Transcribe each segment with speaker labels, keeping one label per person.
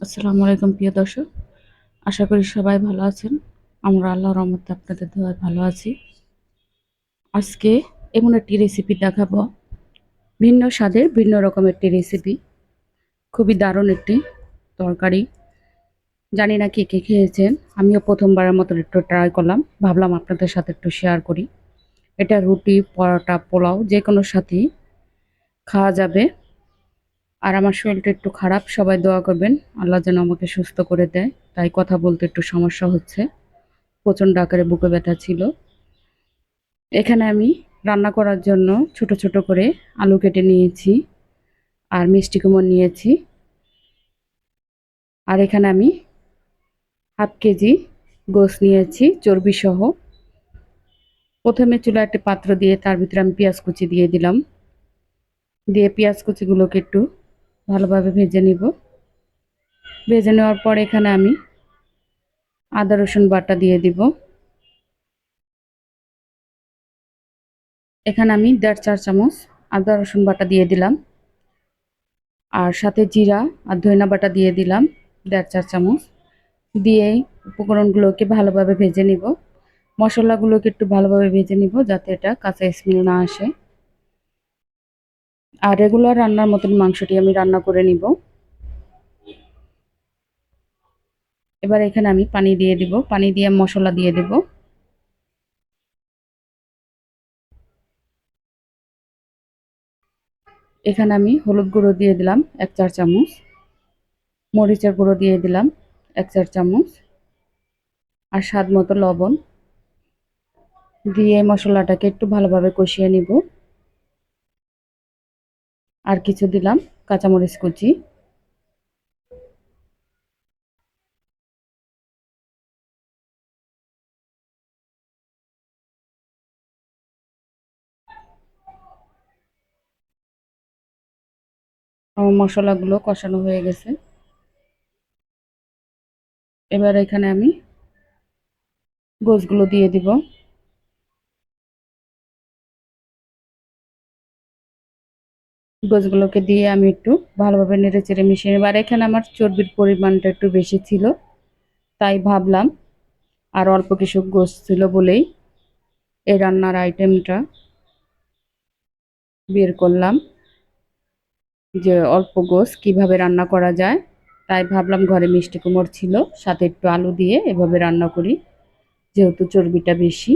Speaker 1: আসসালামু আলাইকুম, প্রিয় দর্শক। আশা করি সবাই ভালো আছেন। আমরা আল্লাহর রহমতে আপনাদের দোয়ায় ভালো আছি। আজকে এমন একটি রেসিপি দেখাবো। ভিন্ন স্বাদের, ভিন্ন রকমের একটি রেসিপি খুবই দারুণ একটি তরকারি। জানি না কে কে খেয়েছেন। আমিও প্রথমবারের মতো একটু ট্রাই করলাম। ভাবলাম আপনাদের সাথে একটু শেয়ার করি। এটা রুটি, পরোটা, পোলাও যে কোনো সাথেই খাওয়া যাবে। আর আমার শরীরটা একটু খারাপ, সবাই দোয়া করবেন। আল্লাহ যেন আমাকে সুস্থ করে দেয়। তাই কথা বলতে একটু সমস্যা হচ্ছে। প্রচণ্ড আকারে বুকে ব্যথা ছিল। এখানে আমি রান্না করার জন্য ছোট ছোট করে আলু কেটে নিয়েছি আর মিষ্টি কুমড় নিয়েছি। আর এখানে আমি হাফ কেজি গোস নিয়েছি চর্বি সহ প্রথমে চুলা একটা পাত্র দিয়ে তার ভিতরে আমি পেঁয়াজ কুচি দিয়ে দিলাম। দিয়ে পেঁয়াজ কুচিগুলোকে একটু ভালোভাবে ভেজে নিব। ভেজে নেওয়ার পর এখানে আমি আদা, রসুন বাটা দিয়ে দিব। এখানে আমি দেড় চার চামচ আদা, রসুন বাটা দিয়ে দিলাম। আর সাথে জিরা আর ধইনা বাটা দিয়ে দিলাম দেড় চার চামচ। দিয়ে উপকরণগুলোকে ভালোভাবে ভেজে নিব। মশলাগুলোকে একটু ভালোভাবে ভেজে নিব যাতে এটা কাঁচা স্মেল না আসে। আর রেগুলার রান্নার মতন মাংসটি আমি রান্না করে নিব। এবার এখানে আমি পানি দিয়ে দিব, পানি দিয়ে মশলা দিয়ে দেব। এখানে আমি হলুদ গুঁড়ো দিয়ে দিলাম এক চার চামচ, মরিচের গুঁড়ো দিয়ে দিলাম এক চার চামচ, আর স্বাদ মতো লবণ। দিয়ে মশলাটাকে একটু ভালোভাবে কষিয়ে নিব। আর কিছু দিলাম, কাঁচামরিচ কুচি। আমার মশলাগুলো কষানো হয়ে গেছে। এবার এখানে আমি গোছগুলো দিয়ে দিব। গোছগুলোকে দিয়ে আমি একটু ভালোভাবে নেড়ে চেড়ে মিশিয়ে নেব। আর এখানে আমার চর্বির পরিমাণটা একটু বেশি ছিল, তাই ভাবলাম আর অল্প কিছু গোছ ছিল বলেই এই রান্নার আইটেমটা বের করলাম। যে অল্প গোছ কীভাবে রান্না করা যায়, তাই ভাবলাম ঘরে মিষ্টি কুমড় ছিল, সাথে একটু আলু দিয়ে এভাবে রান্না করি, যেহেতু চর্বিটা বেশি।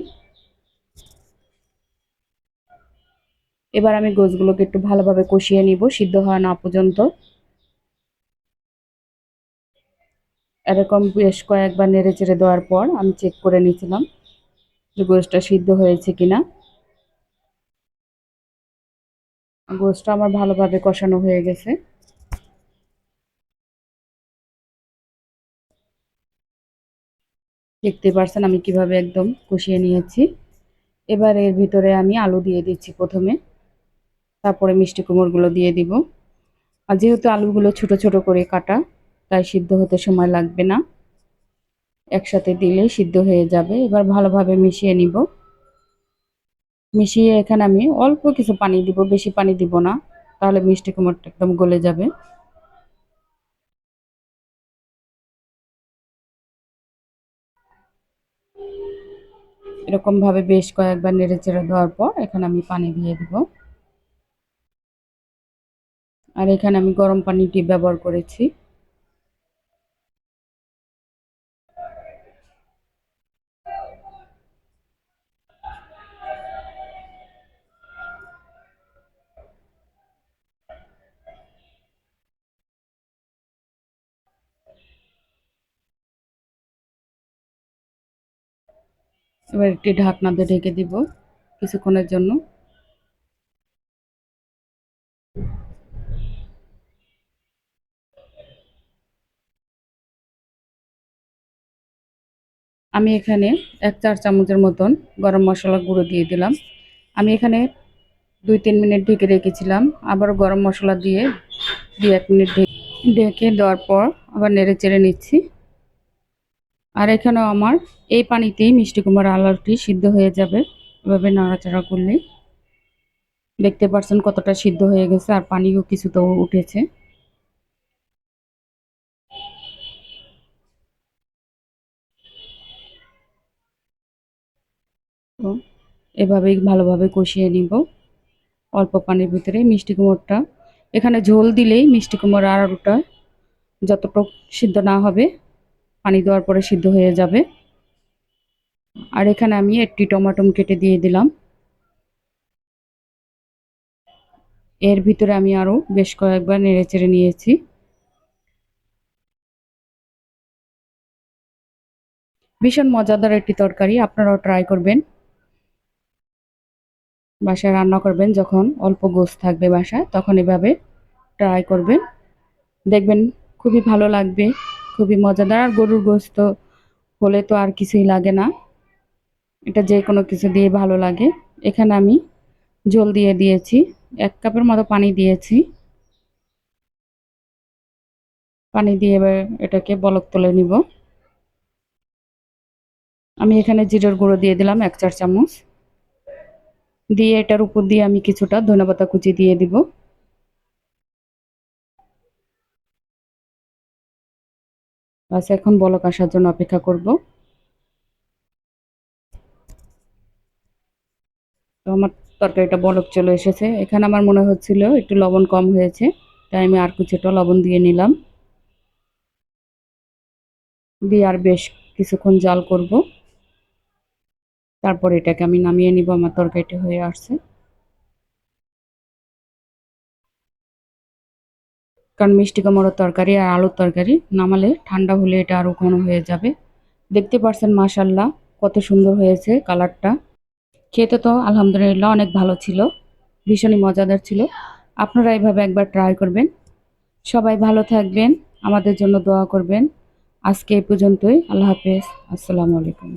Speaker 1: এবার আমি গোছগুলোকে একটু ভালোভাবে কষিয়ে নিব, সিদ্ধ হয় না পর্যন্ত। এরকম বেশ কয়েকবার নেড়ে চেড়ে দেওয়ার পর আমি চেক করে নিয়েছিলাম যে গোছটা সিদ্ধ হয়েছে কিনা। গোছটা আমার ভালোভাবে কষানো হয়ে গেছে। দেখতে পারছেন আমি কীভাবে একদম কষিয়ে নিয়েছি। এবার এর ভিতরে আমি আলু দিয়ে দিচ্ছি প্রথমে। তারপরে মিষ্টি কুমড়গুলো দিয়ে দিব। আর যেহেতু আলুগুলো ছোট ছোট করে কাটা, তাই সিদ্ধ হতে সময় লাগবে না। একসাথে দিলে সিদ্ধ হয়ে যাবে। এবার ভালোভাবে মিশিয়ে নিব। মিশিয়ে এখানে আমি অল্প কিছু পানি দিব, বেশি পানি দিব না, তাহলে মিষ্টি কুমড়টা একদম গলে যাবে। এরকমভাবে বেশ কয়েকবার নেড়ে চেড়ে দেওয়ার পর এখানে আমি পানি দিয়ে দিব। আর এখানে আমি গরম পানিটি ব্যবহার করেছি। এবার একটি ঢাকনা দিয়ে ঢেকে দিব কিছুক্ষণের জন্য। আমি এখানে এক চার চামচের মতন গরম মশলা গুঁড়ো দিয়ে দিলাম। আমি এখানে দুই তিন মিনিট ঢেকে রেখেছিলাম। আবার গরম মশলা দিয়ে দুই এক মিনিট ঢেকে দেওয়ার পর আবার নেড়ে চেড়ে নিচ্ছি। আর এখানেও আমার এই পানিতেই মিষ্টি কুমড়ার আলুটি সিদ্ধ হয়ে যাবে। এভাবে নাড়াচাড়া করলে দেখতে পারছেন কতটা সিদ্ধ হয়ে গেছে আর পানিও কিছুটা উঠেছে। এভাবেই ভালোভাবে কষিয়ে নিব। অল্প পানির ভিতরে মিষ্টি কুমোরটা এখানে ঝোল দিলেই মিষ্টি কুমড় আর আলুটা যতটুকু সিদ্ধ না হবে, পানি দেওয়ার পরে সিদ্ধ হয়ে যাবে। আর এখানে আমি একটি টমাটম কেটে দিয়ে দিলাম। এর ভিতরে আমি আরও বেশ কয়েকবার নেড়ে চেড়ে নিয়েছি। ভীষণ মজাদার একটি তরকারি, আপনারাও ট্রাই করবেন। বাসায় রান্না করবেন যখন অল্প গোস থাকবে বাসায়, তখন এভাবে ট্রাই করবেন। দেখবেন খুবই ভালো লাগবে, খুবই মজাদার। আর গরুর গোস্ত হলে তো আর কিছুই লাগে না। এটা যে কোনো কিছু দিয়ে ভালো লাগে। এখানে আমি জল দিয়ে দিয়েছি, এক কাপের মতো পানি দিয়েছি। পানি দিয়ে এবার এটাকে বলক তুলে নিব। আমি এখানে জিরের গুঁড়ো দিয়ে দিলাম এক চার চামচ দিয়ে এটার উপর দিয়ে আমি কিছুটা ধনেপাতা কুচি দিয়ে দিব। বাস, এখন বলক আসার জন্য অপেক্ষা করব। তো আমার তরকারিটা বলক চলে এসেছে। এখানে আমার মনে হচ্ছিল একটু লবণ কম হয়েছে, তাই আমি আর কিছুটা লবণ দিয়ে নিলাম। দিয়ে আর বেশ কিছুক্ষণ জাল করব। তারপর এটাকে আমি নামিয়ে নিব আমার তরকারিটি হয়ে আসছে। কারণ মিষ্টি কুমড়োর তরকারি আর আলুর তরকারি নামালে ঠান্ডা হলে এটা আরও ঘন হয়ে যাবে। দেখতে পারছেন মাশাল্লাহ কত সুন্দর হয়েছে কালারটা। খেতে তো আলহামদুলিল্লাহ অনেক ভালো ছিল, ভীষণই মজাদার ছিল। আপনারা এভাবে একবার ট্রাই করবেন। সবাই ভালো থাকবেন, আমাদের জন্য দোয়া করবেন। আজকে এই পর্যন্তই, আল্লাহ হাফেজ, আসসালামু আলাইকুম।